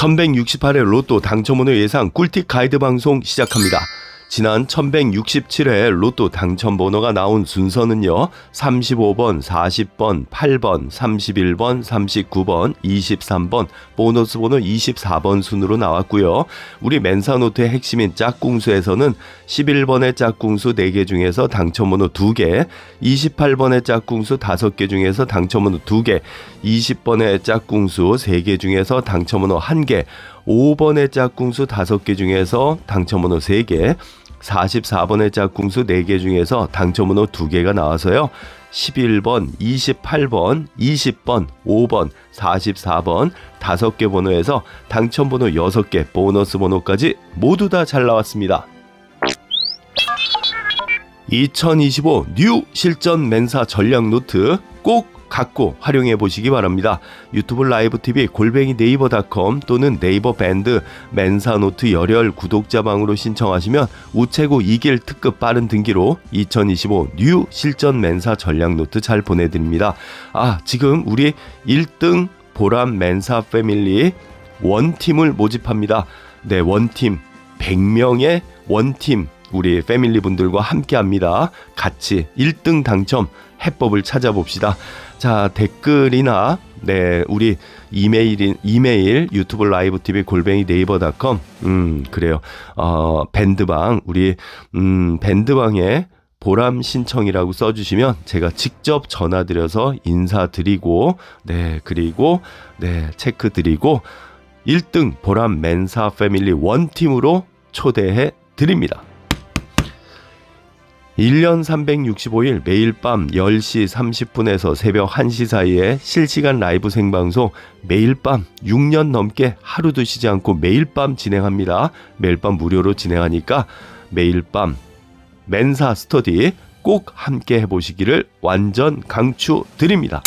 1168회 로또 당첨번호 예상 꿀팁 가이드 방송 시작합니다. 지난 1167회 로또 당첨 번호가 나온 순서는요. 35번, 40번, 8번, 31번, 39번, 23번, 보너스 번호 24번 순으로 나왔고요. 우리 멘사노트의 핵심인 짝꿍수에서는 11번의 짝꿍수 4개 중에서 당첨 번호 2개, 28번의 짝꿍수 5개 중에서 당첨 번호 2개, 20번의 짝꿍수 3개 중에서 당첨 번호 1개, 5번의 짝꿍수 5개 중에서 당첨 번호 3개, 44번의 짝꿍수 4개 중에서 당첨번호 2개가 나와서요. 11번, 28번, 20번, 5번, 44번 5개 번호에서 당첨번호 6개, 보너스 번호까지 모두 다 잘 나왔습니다. 2025 뉴 실전 멘사 전략 노트 꼭 갖고 활용해 보시기 바랍니다. 유튜브 라이브 TV 골뱅이 네이버닷컴 또는 네이버 밴드 멘사노트 열혈 구독자방으로 신청하시면 우체국 2길 특급 빠른 등기로 2025 뉴 실전 멘사 전략 노트 잘 보내드립니다. 아 지금 우리 1등 보람 멘사 패밀리 원팀을 모집합니다. 네 원팀 100명의 원팀 우리 패밀리 분들과 함께 합니다. 같이 1등 당첨 해법을 찾아봅시다. 자, 댓글이나 네, 우리 이메일 이메일 유튜브 라이브 TV 골뱅이 네이버닷컴 음, 그래요. 어, 밴드방 우리 음, 밴드방에 보람 신청이라고 써주시면 제가 직접 전화드려서 인사드리고 네 그리고 네 체크 드리고 1등 보람 멘사 패밀리 원팀으로 초대해 드립니다. 1년 365일 매일 밤 10시 30분에서 새벽 1시 사이에 실시간 라이브 생방송 매일 밤 6년 넘게 하루도 쉬지 않고 매일 밤 진행합니다. 매일 밤 무료로 진행하니까 매일 밤 멘사 스터디 꼭 함께 해보시기를 완전 강추드립니다.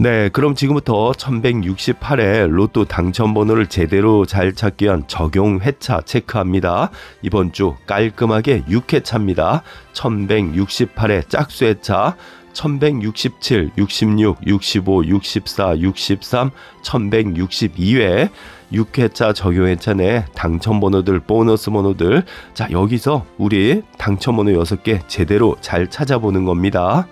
네, 그럼 지금부터 1168회 로또 당첨 번호를 제대로 잘 찾기 위한 적용 회차 체크합니다. 이번 주 깔끔하게 6회차입니다. 1168회 짝수 회차. 1167, 66, 65, 64, 63, 1162회 6회차 적용회차 내 당첨번호들 보너스 번호들 자 여기서 우리 당첨번호 6개 제대로 잘 찾아보는 겁니다.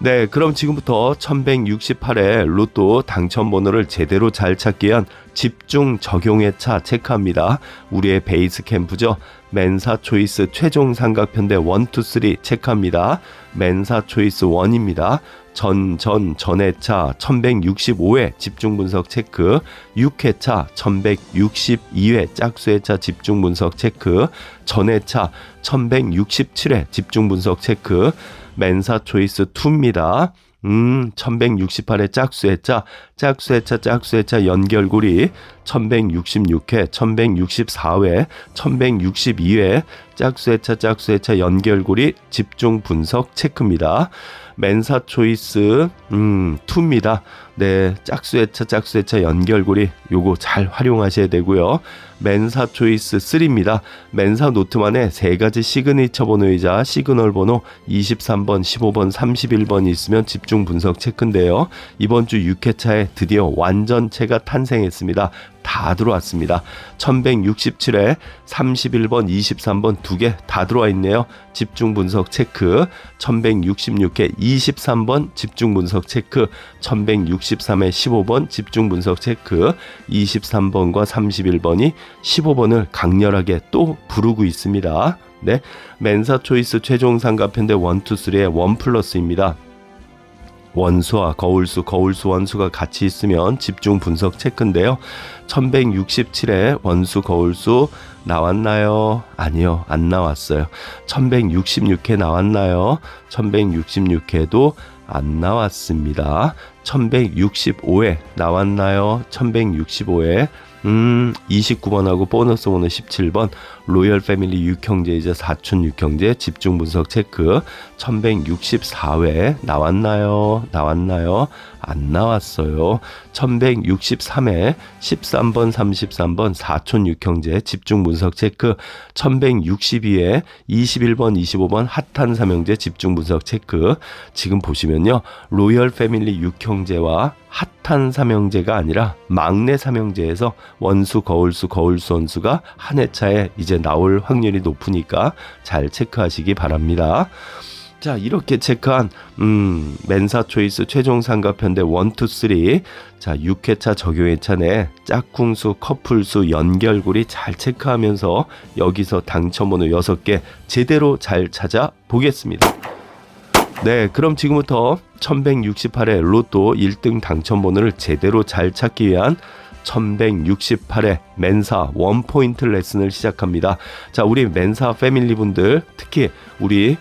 네, 그럼 지금부터 1168회 로또 당첨번호를 제대로 잘 찾기 위한 집중 적용의 차 체크합니다. 우리의 베이스 캠프죠. 맨사 초이스 최종 삼각편대 1, 2, 3 체크합니다. 맨사 초이스 1입니다. 전, 전, 전회차 1165회 집중 분석 체크, 6회차 1162회 짝수회차 집중 분석 체크, 전회차 1167회 집중 분석 체크, 맨사 초이스 2입니다. 음, 1168회 짝수회차, 짝수회차, 짝수회차 연결고리, 1166회, 1164회, 1162회, 짝수회차, 짝수회차 연결고리 집중 분석 체크입니다. 맨사 초이스, 음, 2입니다. 네, 짝수회차, 짝수회차 연결고리 요거 잘 활용하셔야 되고요. 맨사 초이스 3입니다. 맨사 노트만의 세 가지 시그니처 번호이자 시그널 번호 23번, 15번, 31번이 있으면 집중 분석 체크인데요. 이번 주 6회차에 드디어 완전체가 탄생했습니다. 다 들어왔습니다. 1167회 31번, 23번 두 개 다 들어와 있네요. 집중 분석 체크. 1166회 23번 집중 분석 체크. 1163회 15번 집중 분석 체크. 23번과 31번이 15번을 강렬하게 또 부르고 있습니다. 네. 맨사 초이스 최종 상가편대 1, 2, 3의 1 플러스입니다. 원수와 거울수, 거울수, 원수가 같이 있으면 집중 분석 체크인데요. 1167에 원수, 거울수 나왔나요? 아니요, 안 나왔어요. 1166회 나왔나요? 1166회도 안 나왔습니다. 1165회 나왔나요? 1165회 음, 29번하고 보너스 번호 17번 로열 패밀리 6형제이자 사촌 6형제 집중 분석 체크 1164회 나왔나요? 나왔나요? 안 나왔어요. 1163회 13번 33번 사촌 6형제 집중 분석 체크 1162회 21번 25번 핫한 삼형제 집중 분석 체크 지금 보시면요. 로열 패밀리 6형제와 핫한 삼형제가 아니라 막내 삼형제에서 원수, 거울수, 거울수, 원수가 한 회차에 이제 나올 확률이 높으니까 잘 체크하시기 바랍니다. 자, 이렇게 체크한 음, 멘사 초이스 최종 상가편 대 1, 2, 3. 자, 6회차 적용회차 내 짝꿍수, 커플수, 연결고리 잘 체크하면서 여기서 당첨번호 6개 제대로 잘 찾아보겠습니다. 네, 그럼 지금부터 1168회 로또 1등 당첨번호를 제대로 잘 찾기 위한 1168회 멘사 원포인트 레슨을 시작합니다. 자, 우리 멘사 패밀리 분들, 특히 우리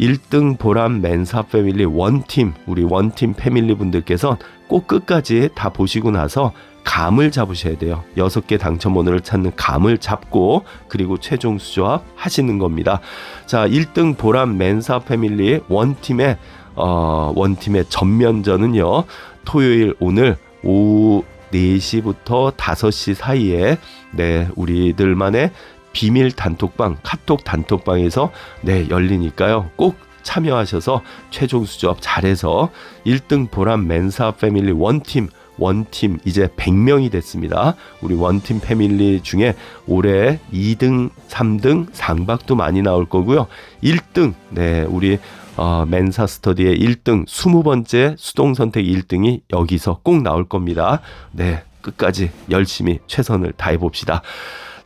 1등 보람 멘사 패밀리 원팀, 우리 원팀 패밀리 분들께서 꼭 끝까지 다 보시고 나서 감을 잡으셔야 돼요. 여섯 개 당첨번호를 찾는 감을 잡고 그리고 최종 수조합 하시는 겁니다. 자, 1등 보람 멘사 패밀리 원팀의 어, 원팀의 전면전은요. 토요일 오늘 오후 4시부터 5시 사이에 네, 우리들만의 비밀 단톡방, 카톡 단톡방에서 네, 열리니까요. 꼭 참여하셔서 최종 수조합 잘해서 1등 보람 멘사 패밀리 원팀 원팀 이제 100명이 됐습니다. 우리 원팀 패밀리 중에 올해 2등, 3등 상박도 많이 나올 거고요. 1등 네, 우리 어, 멘사 스터디의 1등, 20번째 수동 선택 1등이 여기서 꼭 나올 겁니다. 네, 끝까지 열심히 최선을 다해 봅시다.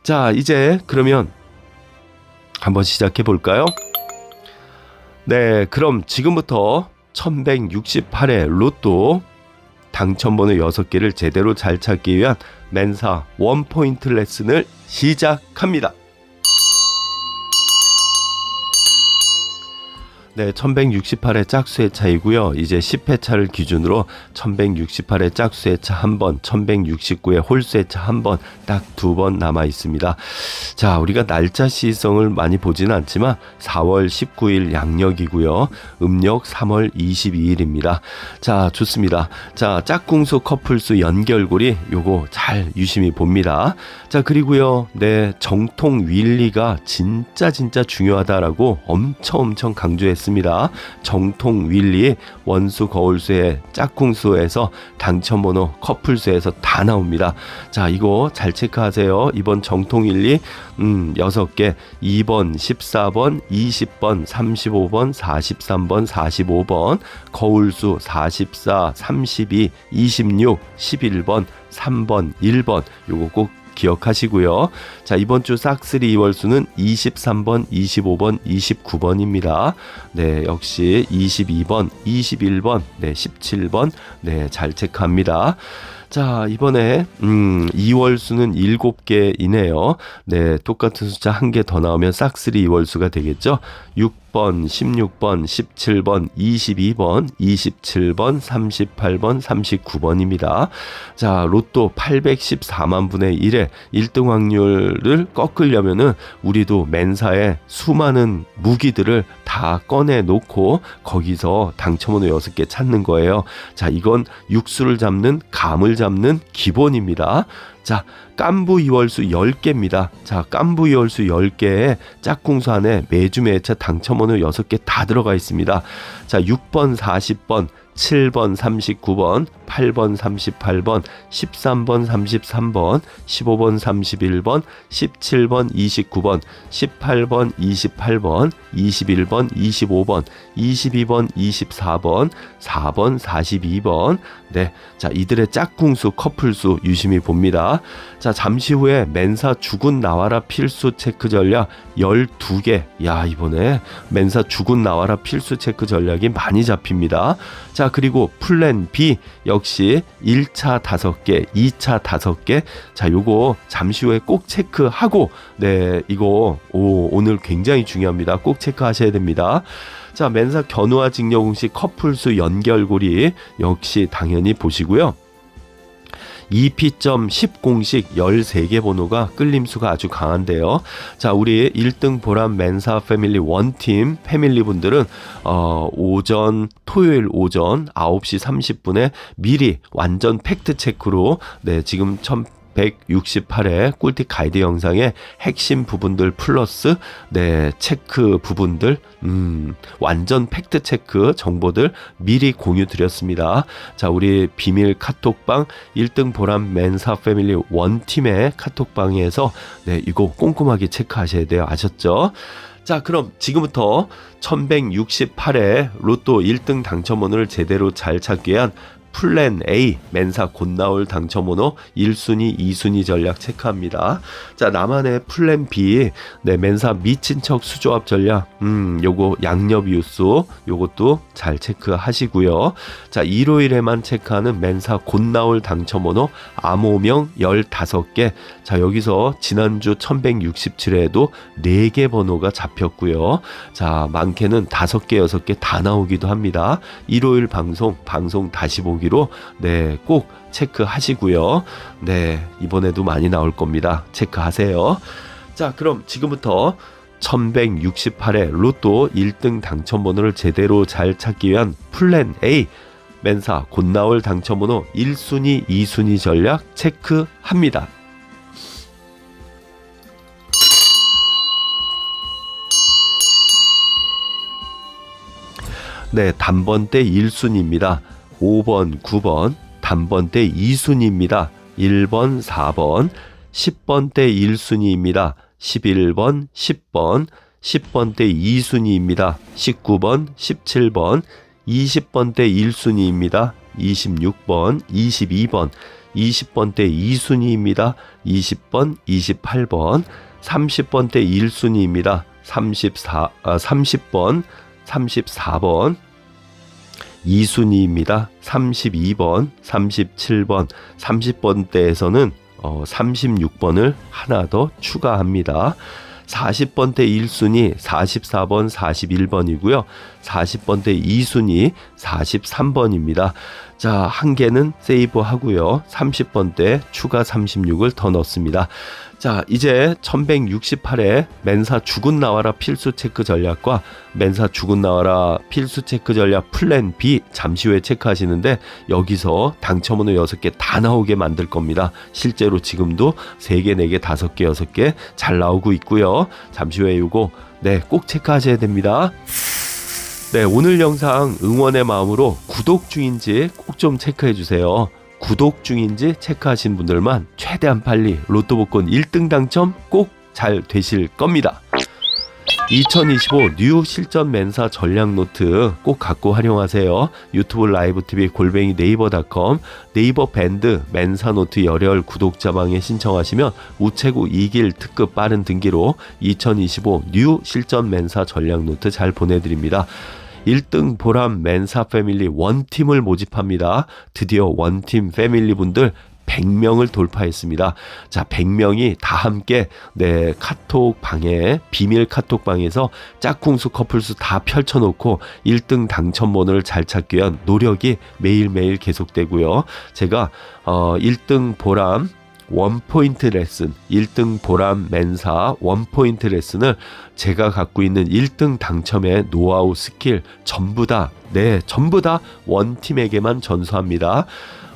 자, 이제 그러면 한번 시작해 볼까요? 네, 그럼 지금부터 1168회 로또 당첨번호 6개를 제대로 잘 찾기 위한 멘사 원포인트 레슨을 시작합니다. 네, 1168회 짝수의 차이고요. 이제 10회 차를 기준으로 1168회 짝수의 차 한 번, 1169회 홀수의 차 한 번, 딱 두 번 남아 있습니다. 자, 우리가 날짜 시성을 많이 보지는 않지만 4월 19일 양력이고요. 음력 3월 22일입니다. 자, 좋습니다. 자, 짝꿍수 커플수 연결고리 요거 잘 유심히 봅니다. 자, 그리고요. 네, 정통 윌리가 진짜 진짜 중요하다라고 엄청 엄청 강조했습니다. 정통 윌리 원수 거울수의 짝꿍수에서 당첨번호 커플수에서 다 나옵니다. 자, 이거 잘 체크하세요. 이번 정통 윌리 음, 6개 2번, 14번, 20번, 35번, 43번, 45번, 거울수 44, 32, 26, 11번, 3번, 1번 요거 꼭 기억하시고요. 자, 이번 주 싹쓸이 2월수는 23번, 25번, 29번입니다. 네, 역시 22번, 21번, 네, 17번, 네, 잘 체크합니다. 자, 이번에, 음, 2월 수는 7개이네요. 네, 똑같은 숫자 한 개 더 나오면 싹쓸이 2월 수가 되겠죠? 6 번, 16번, 17번, 22번, 27번, 38번, 39번입니다. 자, 로또 814만 분의 1에 1등 확률을 꺾으려면은 우리도 맨사에 수많은 무기들을 다 꺼내 놓고 거기서 당첨번호 6개 찾는 거예요. 자, 이건 육수를 잡는 감을 잡는 기본입니다. 자, 깐부 이월수 10개입니다. 자, 깐부 이월수 10개에 짝꿍수 안에 매주 매차 당첨번호 6개 다 들어가 있습니다. 자, 6번, 40번, 7번 39번, 8번 38번, 13번 33번, 15번 31번, 17번 29번, 18번 28번, 21번 25번, 22번 24번, 4번 42번. 네. 자, 이들의 짝꿍수, 커플수 유심히 봅니다. 자, 잠시 후에 멘사 죽은 나와라 필수 체크 전략 12개. 야, 이번에 멘사 죽은 나와라 필수 체크 전략이 많이 잡힙니다. 자, 그리고 플랜 B 역시 1차 5개, 2차 5개. 자, 요거 잠시 후에 꼭 체크하고 네, 이거 오, 오늘 굉장히 중요합니다. 꼭 체크하셔야 됩니다. 자, 멘사 견우와 직녀 공식 커플수 연결고리 역시 당연히 보시고요. 2P.10 공식 13개 번호가 끌림수가 아주 강한데요. 자, 우리 1등 보람 멘사 패밀리 원팀 패밀리 분들은 어, 오전 토요일 오전 9시 30분에 미리 완전 팩트 체크로 네, 지금 천 168회 꿀팁 가이드 영상의 핵심 부분들 플러스 네 체크 부분들 음 완전 팩트 체크 정보들 미리 공유 드렸습니다. 자 우리 비밀 카톡방 1등 보람 맨사 패밀리 원팀의 카톡방에서 네 이거 꼼꼼하게 체크하셔야 돼요. 아셨죠? 자, 그럼 지금부터 1168회 로또 1등 당첨번호를 제대로 잘 찾기 위한 플랜 A 맨사 곧 나올 당첨번호 1순위, 2순위 전략 체크합니다. 자, 나만의 플랜 B 네, 맨사 미친척 수조합 전략. 음, 요거 양옆 이웃수 요것도 잘 체크하시고요. 자, 일요일에만 체크하는 맨사 곧 나올 당첨번호 암호명 15개. 자, 여기서 지난주 1167회에도 4개 번호가 잡혔고요. 자, 많게는 5개, 6개 다 나오기도 합니다. 일요일 방송, 방송 다시 보기 보기로 네, 꼭 체크하시고요. 네, 이번에도 많이 나올 겁니다. 체크하세요. 자, 그럼 지금부터 1168회 로또 1등 당첨 번호를 제대로 잘 찾기 위한 플랜 A 맨사 곧 나올 당첨 번호 1순위, 2순위 전략 체크합니다. 네, 단번대 1순위입니다. 5번, 9번, 단번대 2순위입니다. 1번, 4번, 10번대 1순위입니다. 11번, 10번, 10번대 2순위입니다. 19번, 17번, 20번대 1순위입니다. 26번, 22번, 20번대 2순위입니다. 20번, 28번, 30번대 1순위입니다. 34, 아, 30번, 34번, 2순위입니다. 32번, 37번, 30번대에서는 어, 36번을 하나 더 추가합니다. 40번대 1순위 44번 41번이고요. 40번대 2순위 43번입니다. 자, 한 개는 세이브 하고요. 30번대 추가 36을 더 넣습니다. 자, 이제 1168회 맨사 죽은 나와라 필수 체크 전략과 맨사 죽은 나와라 필수 체크 전략 플랜 B 잠시 후에 체크하시는데 여기서 당첨번호 6개 다 나오게 만들 겁니다. 실제로 지금도 3개, 4개, 5개, 6개 잘 나오고 있고요. 잠시 후에 이거 네, 꼭 체크하셔야 됩니다. 네, 오늘 영상 응원의 마음으로 구독 중인지 꼭 좀 체크해 주세요. 구독 중인지 체크하신 분들만 최대한 빨리 로또 복권 1등 당첨 꼭 잘 되실 겁니다. 2025 뉴 실전 맨사 전략 노트 꼭 갖고 활용하세요. 유튜브 라이브 TV 골뱅이 네이버닷컴 네이버 밴드 맨사 노트 열혈 구독자방에 신청하시면 우체국 2길 특급 빠른 등기로 2025 뉴 실전 맨사 전략 노트 잘 보내드립니다. 1등 보람 맨사 패밀리 원팀을 모집합니다. 드디어 원팀 패밀리 분들 100명을 돌파했습니다. 자, 100명이 다 함께 네, 카톡 방에 비밀 카톡 방에서 짝꿍수 커플수 다 펼쳐 놓고 1등 당첨 번호를 잘 찾기 위한 노력이 매일매일 계속되고요. 제가 어 1등 보람 원포인트 레슨, 1등 보람 맨사 원포인트 레슨을 제가 갖고 있는 1등 당첨의 노하우 스킬 전부 다, 네, 전부 다 원팀에게만 전수합니다.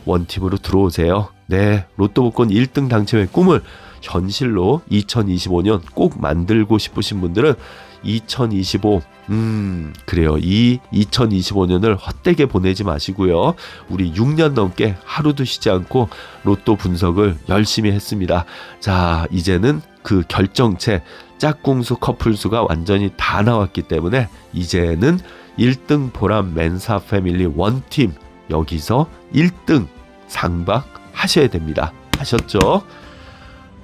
원팀으로 들어오세요. 네, 로또 복권 1등 당첨의 꿈을 현실로 2025년 꼭 만들고 싶으신 분들은 2025 음, 그래요. 이 2025년을 헛되게 보내지 마시고요. 우리 6년 넘게 하루도 쉬지 않고 로또 분석을 열심히 했습니다. 자, 이제는 그 결정체 짝꿍수 커플수가 완전히 다 나왔기 때문에 이제는 1등 보람 맨사 패밀리 원팀 여기서 1등 상박 하셔야 됩니다. 아셨죠?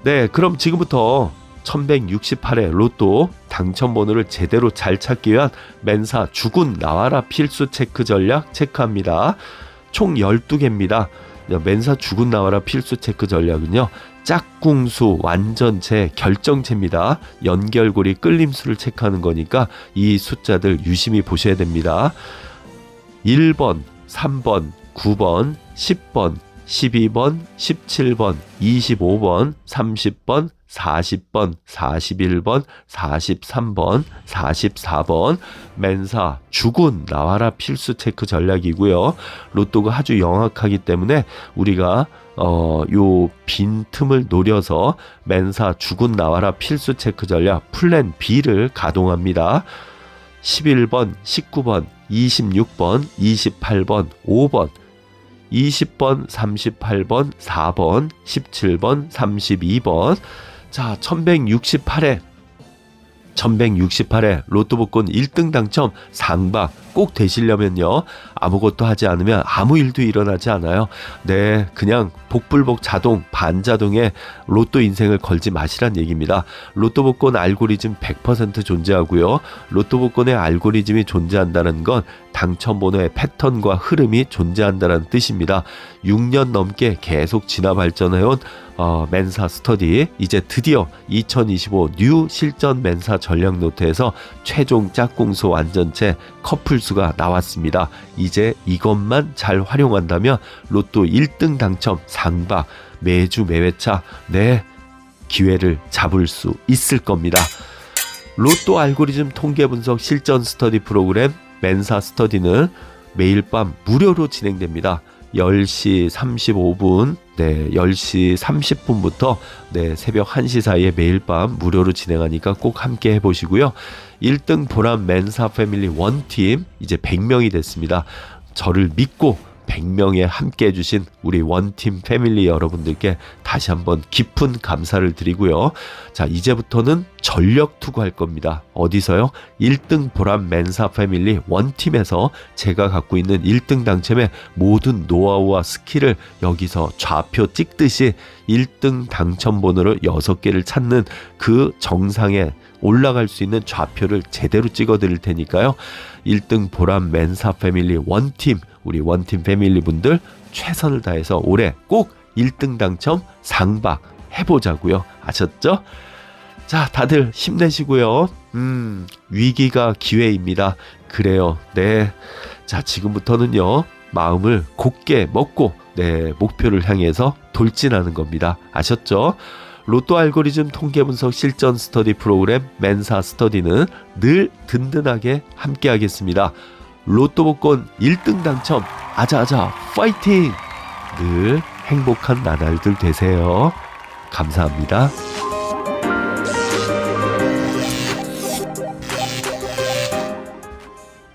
네, 그럼 지금부터 1168회 로또 당첨번호를 제대로 잘 찾기 위한 맨사 죽은 나와라 필수 체크 전략 체크합니다. 총 12개입니다. 맨사 죽은 나와라 필수 체크 전략은요. 짝꿍수 완전체 결정체입니다. 연결고리 끌림수를 체크하는 거니까 이 숫자들 유심히 보셔야 됩니다. 1번, 3번, 9번, 10번, 12번, 17번, 25번, 30번, 40번, 41번, 43번, 44번 맨사 주군 나와라 필수 체크 전략이고요. 로또가 아주 영악하기 때문에 우리가 어, 요 빈 틈을 노려서 맨사 주군 나와라 필수 체크 전략 플랜 B를 가동합니다. 11번, 19번, 26번, 28번, 5번, 20번, 38번, 4번, 17번, 32번. 자, 1168회 1168회 로또 복권 1등 당첨 상박 꼭 되시려면요. 아무것도 하지 않으면 아무 일도 일어나지 않아요. 네, 그냥 복불복 자동 반자동에 로또 인생을 걸지 마시란 얘기입니다. 로또 복권 알고리즘 100% 존재하고요. 로또 복권의 알고리즘이 존재한다는 건 당첨 번호의 패턴과 흐름이 존재한다는 뜻입니다. 6년 넘게 계속 진화 발전해온 어, 맨사 스터디 이제 드디어 2025 뉴 실전 맨사 전략 노트에서 최종 짝꿍소 완전체 커플 수가 나왔습니다. 이제 이것만 잘 활용한다면 로또 1등 당첨 상박 매주 매회차 네 기회를 잡을 수 있을 겁니다. 로또 알고리즘 통계 분석 실전 스터디 프로그램 맨사 스터디는 매일 밤 무료로 진행됩니다. 10시 35분, 네, 10시 30분부터 네, 새벽 1시 사이에 매일 밤 무료로 진행하니까 꼭 함께 해보시고요. 1등 보람 맨사 패밀리 원팀 이제 100명이 됐습니다. 저를 믿고 100명에 함께 해주신 우리 원팀 패밀리 여러분들께 다시 한번 깊은 감사를 드리고요. 자, 이제부터는 전력 투구할 겁니다. 어디서요? 1등 보람 맨사 패밀리 원팀에서 제가 갖고 있는 1등 당첨의 모든 노하우와 스킬을 여기서 좌표 찍듯이 1등 당첨 번호를 6개를 찾는 그 정상에 올라갈 수 있는 좌표를 제대로 찍어 드릴 테니까요. 1등 보람 맨사 패밀리 원팀 우리 원팀 패밀리 분들 최선을 다해서 올해 꼭 1등 당첨 상박 해보자고요. 아셨죠? 자, 다들 힘내시고요. 음, 위기가 기회입니다. 그래요. 네. 자, 지금부터는요. 마음을 곧게 먹고 네, 목표를 향해서 돌진하는 겁니다. 아셨죠? 로또 알고리즘 통계 분석 실전 스터디 프로그램 맨사 스터디는 늘 든든하게 함께 하겠습니다. 로또 복권 1등 당첨 아자아자 파이팅! 늘 행복한 나날들 되세요. 감사합니다.